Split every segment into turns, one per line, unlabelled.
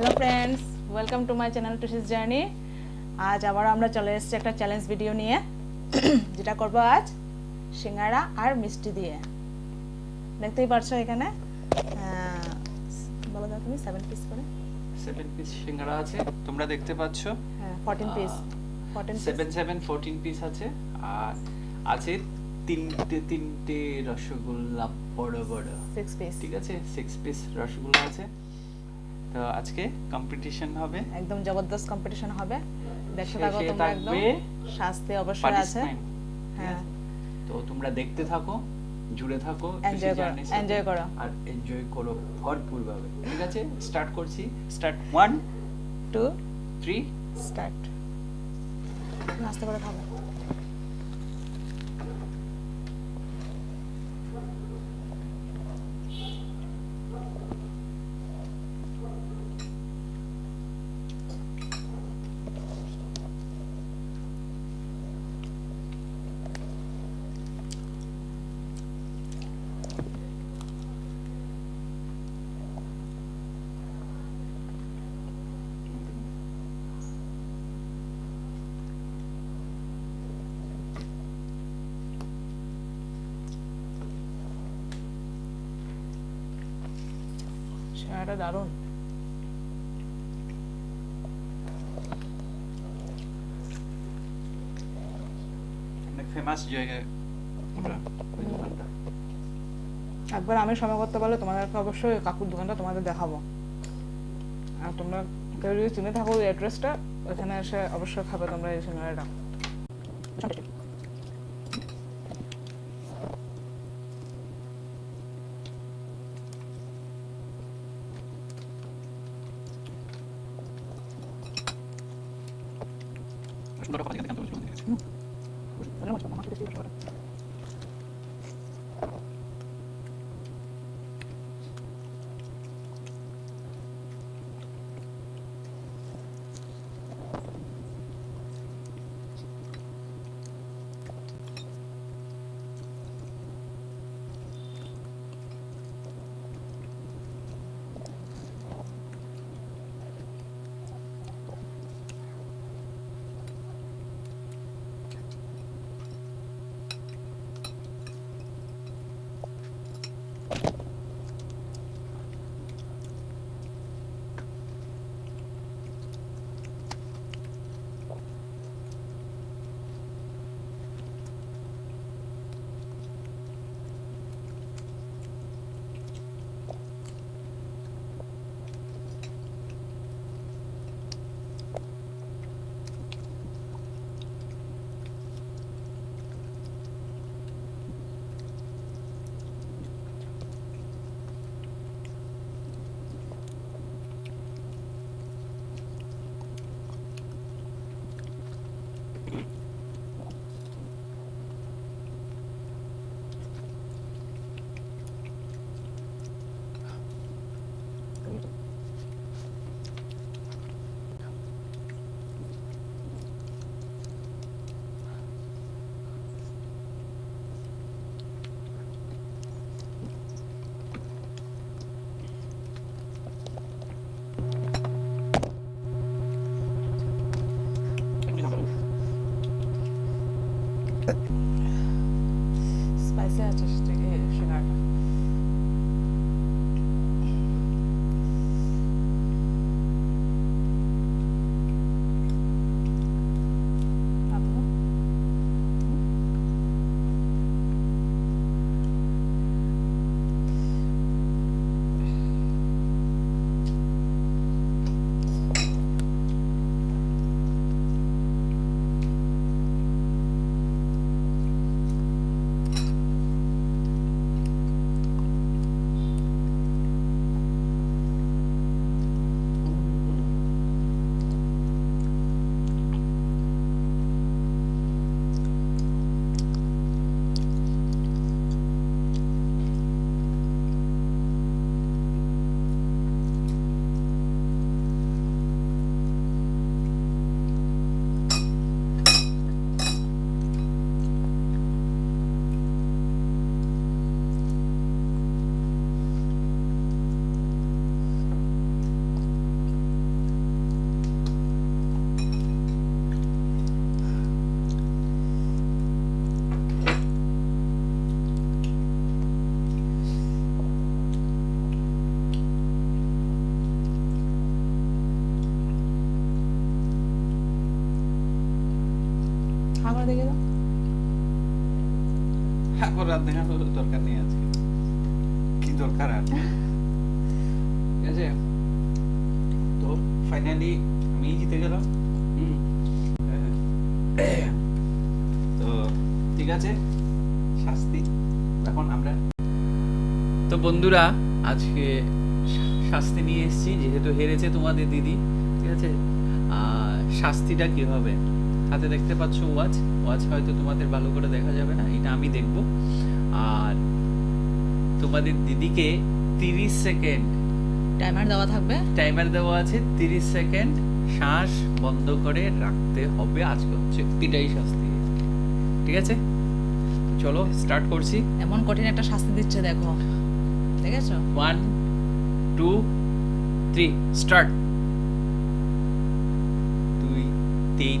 Hello friends welcome to my channel টুসিস journey আজ আবার আমরা চলে এসেছি একটা চ্যালেঞ্জ ভিডিও নিয়ে যেটা করব আজ সিঙ্গারা আর মিষ্টি দিয়ে। দেখতেই পারছ এখানে? বলো দাও তুমি সেভেন পিস করে।
সেভেন পিস সিঙ্গারা আছে তোমরা দেখতে পাচ্ছ।
হ্যাঁ fourteen piece fourteen
seven seven fourteen piece আছে। আর আছে তিনটে তিনটে রসগোল্লা বড় বড়।
সিক্স পিস
ঠিক আছে? সিক্স পিস রসগোল্লা আছে। তো আজকে কম্পিটিশন হবে।
একদম জবরদস্ত কম্পিটিশন হবে। দেখতে থাকো তোমরা একদম। শাস্তি অবশ্যই আছে। হ্যাঁ।
তো তোমরা দেখতে থাকো জুড়ে থাকো
এনজয় করো, enjoy করো।
আর এনজয় করো ভরপুর ভাবে ঠিক আছে? স্টার্ট করছি। Start one
two
three
start নাস্তা করে খাব। সেটা দারুণ।
ফেমাস জায়গা ওটা ওই দোকানটা।
একবার আমি সময় করতে পারলে তোমাদেরকে অবশ্যই কাকুর দোকানটা তোমাদের দেখাবো। আর তোমরা কেউ যদি চিনে থাকো ওই অ্যাড্রেসটা ওখানে এসে অবশ্যই খাবে তোমরা এই সিঙ্গারাটা
Dora kapatacağım. কথা দেখতে কেমন
স্পাইসি আছে সিঙ্গারাটা দেখে দাও।
এখন রাত দেখানোর দরকার নেই আজকে। কি দরকার আর? ঠিক আছে? তো ফাইনালি আমি জিতে গেলাম। তো ঠিক আছে? শাস্তি। এখন আমরা তো বন্ধুরা আজকে শাস্তি নিয়ে এসেছি যেহেতু হেরেছে তোমাদের দিদি ঠিক আছে? শাস্তিটা কি হবে? হাতে দেখতে পাচ্ছ ওয়াচ ওয়াচ হয়তো তোমাদের ভালো করে দেখা যাবে না এটা আমি দেখব। আর তোমাদের দিদিকে তিরিশ সেকেন্ড
টাইমার দেওয়া থাকবে।
টাইমার দেওয়া আছে তিরিশ সেকেন্ড শ্বাস বন্ধ করে রাখতে হবে। আজকে হচ্ছে এটাই শাস্তি। ঠিক আছে? চলো স্টার্ট করছি।
এমন কঠিন একটা শাস্তি দিচ্ছে দেখো। ঠিক আছে?
ওয়ান টু থ্রি স্টার্ট দুই তিন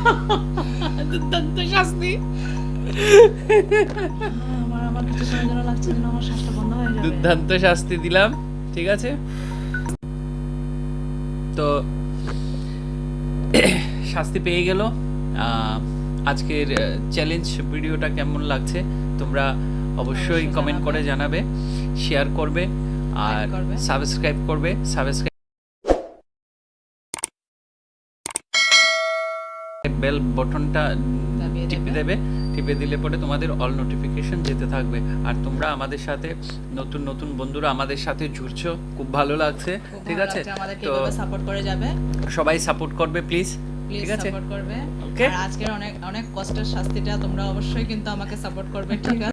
দুর্দান্ত শাস্তি
আমার আমার কিছু সময় লাগছে যেন আমার শ্বাসটা বন্ধ হয়ে যাবে।
দুর্দান্ত শাস্তি দিলাম ঠিক আছে? তো শাস্তি পেয়ে গেল। আজকের চ্যালেঞ্জ ভিডিওটা কেমন লাগছে তোমরা অবশ্যই কমেন্ট করে জানাবে শেয়ার করবে আর। সাবস্ক্রাইব করবে। সাবস্ক্রাইব বেল বটনটা টিপে
দেবে।
টিপে দিলে পরে তোমাদের অল নোটিফিকেশন যেতে থাকবে। আর তোমরা আমাদের সাথে নতুন নতুন বন্ধুরা আমাদের সাথে জুড়ছো। খুব ভালো লাগছে। ঠিক আছে? তো
সাপোর্ট করে যাবে।
সবাই সাপোর্ট করবে প্লিজ ঠিক আছে?
সাপোর্ট করবে? আজকের অনেক অনেক কষ্টের শাস্তিটা তোমরা অবশ্যই কিন্তু আমাকে সাপোর্ট করবে ঠিক আছে?